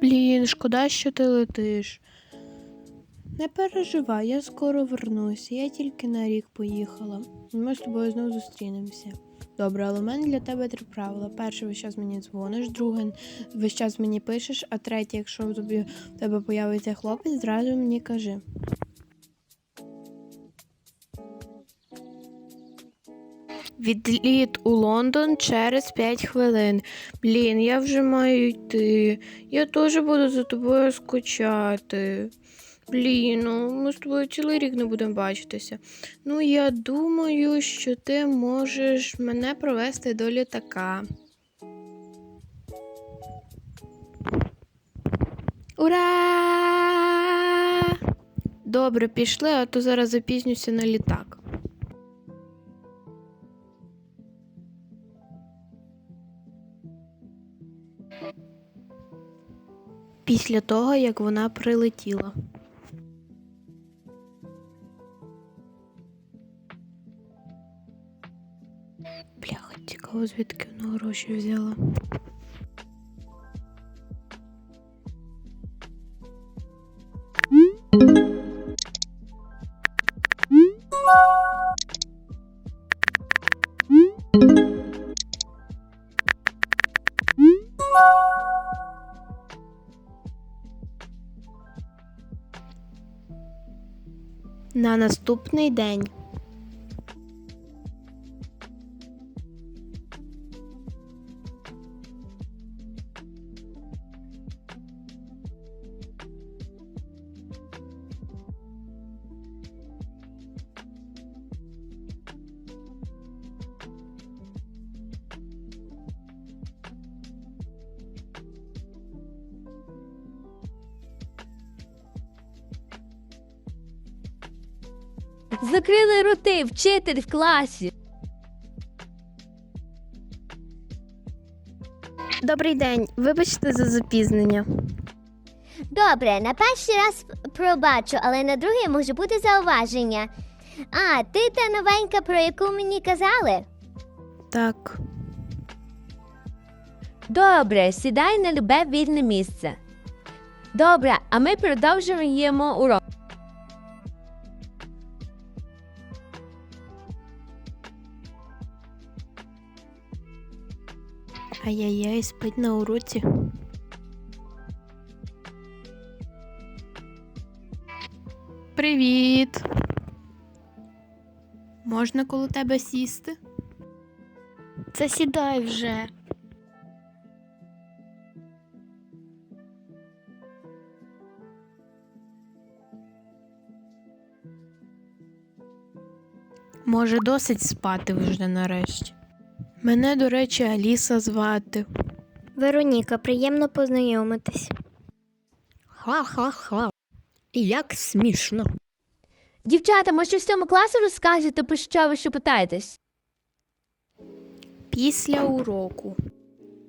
Блін, шкода, що ти летиш. Не переживай, я скоро вернуся. Я тільки на рік поїхала. Ми з тобою знову зустрінемося. Добре, але в мене для тебе три правила. Перше, весь час мені дзвониш, друге, весь час мені пишеш, а третє, якщо тобі в тебе появиться хлопець, зразу мені кажи. Відліт у Лондон через 5 хвилин. Блін, я вже маю йти. Я теж буду за тобою скучати. Блін, ну ми з тобою цілий рік не будемо бачитися. Ну, я думаю, що ти можеш мене провести до літака. Ура! Добре, пішли, а то зараз запізнюся на літак. Після того, як вона прилетіла. Бляха, цікаво, звідки вона гроші взяла. На наступний день. Закрили роти, вчитель в класі. Добрий день, вибачте за запізнення. Добре, на перший раз пробачу, але на другий може бути зауваження. А, ти та новенька, про яку мені казали? Так, Добре, сідай на любе вільне місце. Добре, а ми продовжуємо урок. Ай-яй-яй, спить на уроці. Привіт. Можна коло тебе сісти? Це сідай вже. Може, досить спати вже нарешті. Мене, до речі, Аліса звати. Вероніка, приємно познайомитись. Ха-ха-ха. Як смішно. Дівчата, може, в цьому класу розкажете, про що ви ще питаєтесь? Після уроку.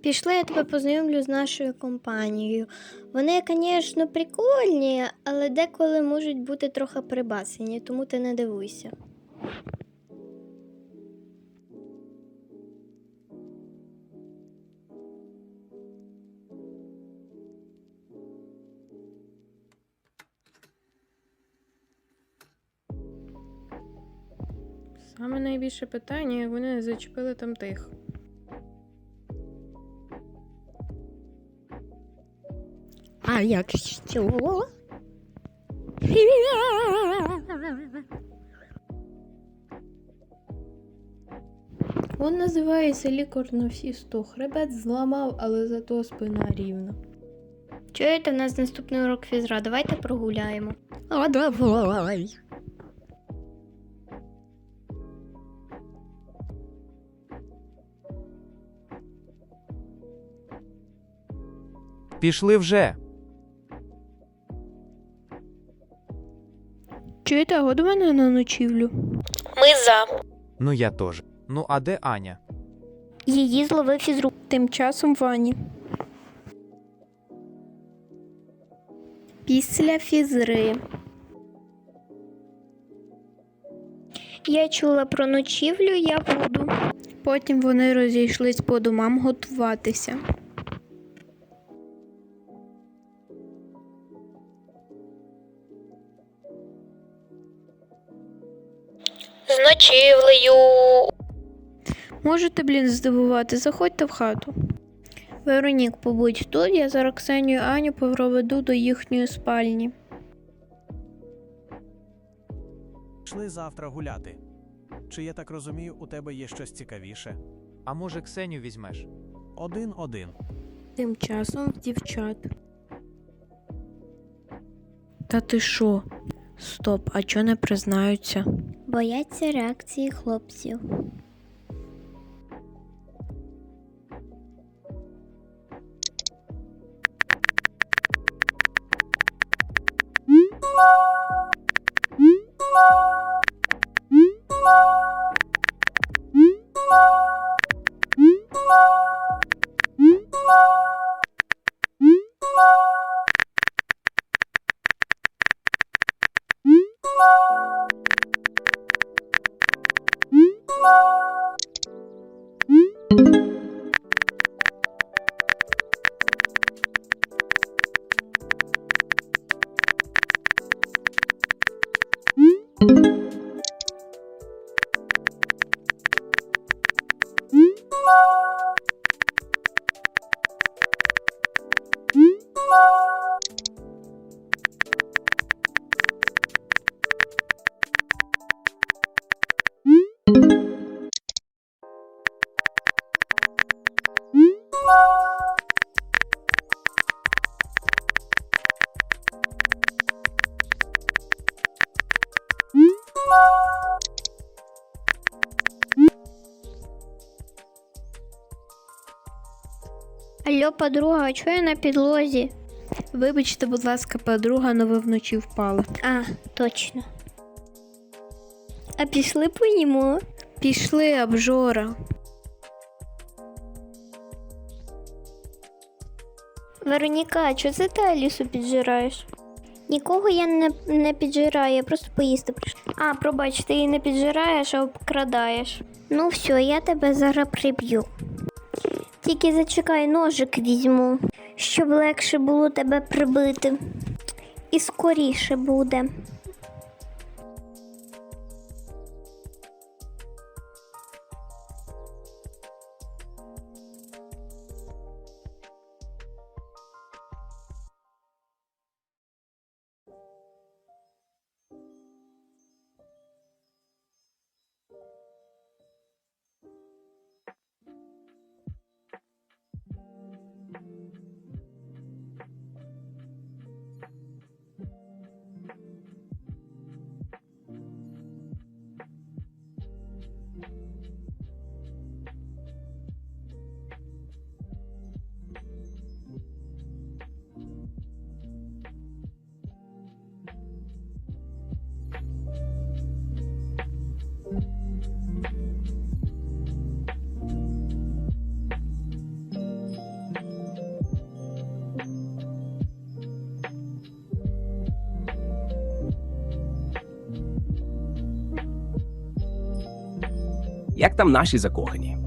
Пішли, я тебе познайомлю з нашою компанією. Вони, звісно, прикольні, але деколи можуть бути трохи прибасені, тому ти не дивуйся. Саме найбільше питання, як вони не зачепили там тих. А як що? Он називається лікар на всі сто. Хребет зламав, але зато спина рівна. Чуєте, в нас наступний урок фізра. Давайте прогуляємо. А давай. Пішли вже. Чуєте, а мене на ночівлю. Ми за. Ну я теж. Ну а де Аня? Її зловив фізрук. Тим часом Вані. Після фізри. Я чула про ночівлю, я буду. Потім вони розійшлись по домам готуватися. Ночівлею. Можете, блін, здивувати, заходьте в хату. Веронік, побудь тут, я зараз Ксенію і Аню проведу до їхньої спальні. Пішли завтра гуляти. Чи я так розумію, у тебе є щось цікавіше? А може Ксеню візьмеш? Один-один. Тим часом в дівчат. Та ти що? Стоп, а чо не признаються? Бояться реакції хлопців. Алло, подруга, а чого я на підлозі? Вибачте, будь ласка, подруга, но ви вночі впали. А, точно. А пішли поїмо? Пішли, обжора. Вероніка, а чого це ти Алісу піджираєш? Нікого я не, не піджираю, я просто поїсти прийшла. А, пробач, ти її не піджираєш, а обкрадаєш. Ну все, я тебе зараз приб'ю. Тільки зачекай, ножик візьму, щоб легше було тебе прибити. І скоріше буде. Там наші закохані?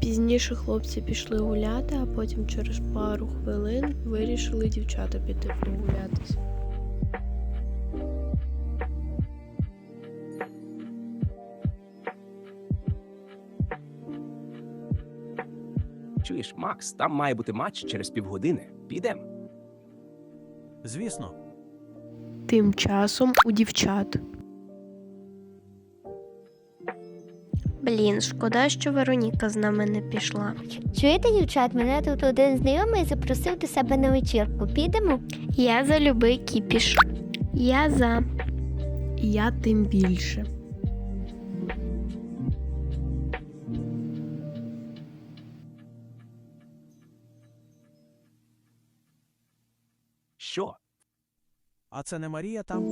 Пізніше хлопці пішли гуляти, а потім через пару хвилин вирішили дівчата піти прогулятись. Чуєш, Макс, там має бути матч через півгодини. Підемо. Звісно, Тим часом у дівчат. Блін, шкода, що Вероніка з нами не пішла. Чуєте, дівчат, мене тут один знайомий запросив до себе на вечірку. Підемо? Я за любий кіпіш. Я за. Я тим більше. Що? а це не Марія там?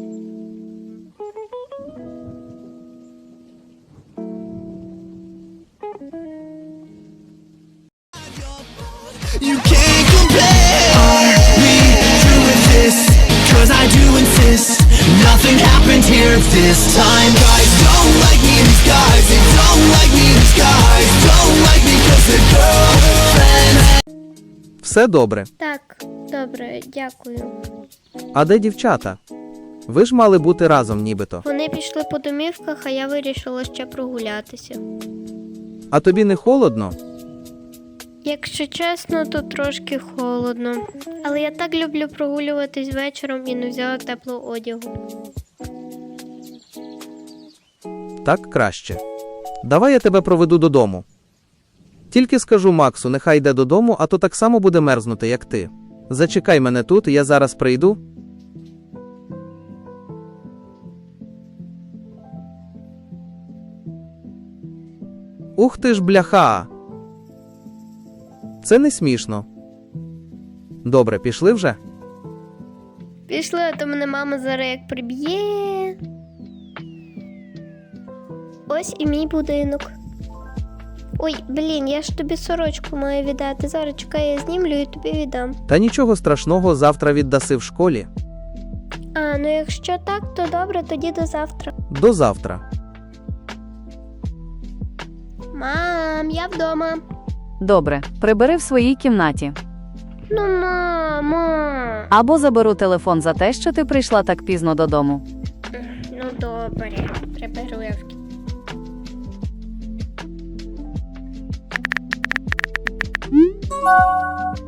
You can't compare me doing this Cause I do insist Nothing happened here this time Все добре. Так, добре, дякую. А де дівчата? Ви ж мали бути разом, нібито. Вони пішли по домівках, а я вирішила ще прогулятися. А тобі не холодно? Якщо чесно, то трошки холодно. Але я так люблю прогулюватись вечором і не взяла теплого одягу. Так краще. Давай я тебе проведу додому. Тільки скажу Максу, нехай йде додому, а то так само буде мерзнути, як ти. Зачекай мене тут, я зараз прийду. Ух ти ж, бляха. Це не смішно. Добре, пішли вже? Пішли, а то мене мама зараз як приб'є. Ось і мій будинок. Ой, блін, я ж тобі сорочку маю віддати. Зараз чекай, я знімлю і тобі віддам. Та нічого страшного, завтра віддаси в школі. А, ну якщо так, то добре, тоді до завтра. До завтра. Мам, я вдома. Добре, прибери в своїй кімнаті. Ну, мамо. Або заберу телефон за те, що ти прийшла так пізно додому. Ну добре, приберу я в кімнаті. 啊。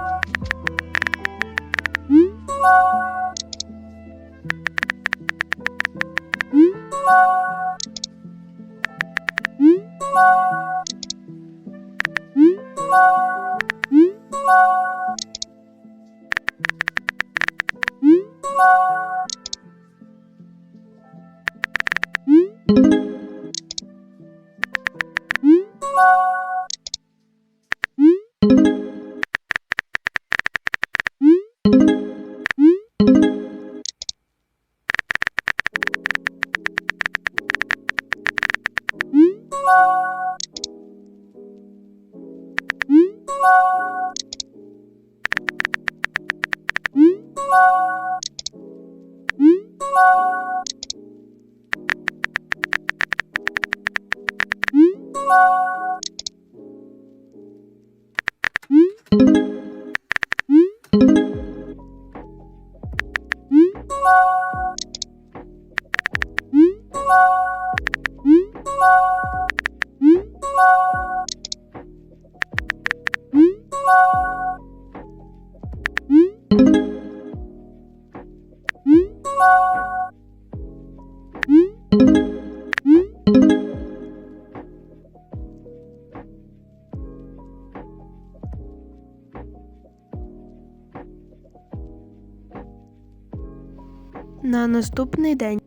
На наступний день.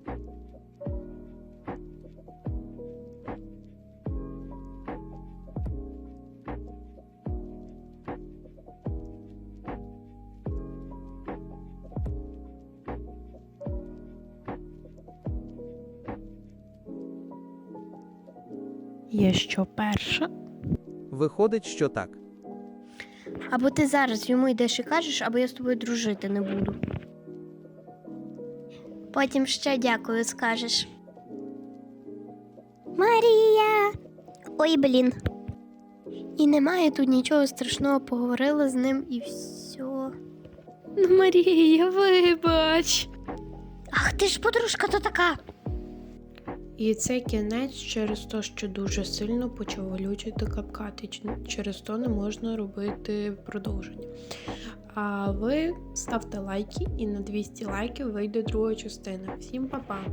Я що перша? Виходить, що так. Або ти зараз йому йдеш і кажеш, або я з тобою дружити не буду. Потім ще дякую скажеш. Марія. Ой, блін. І немає тут нічого страшного, поговорила з ним і все. Ну, Марія, вибач. Ах, ти ж подружка то така. І це кінець через те, що дуже сильно почав глючити капкати. Через то не можна робити продовження. А ви ставте лайки, і на 200 лайків вийде друга частина. Всім па-па!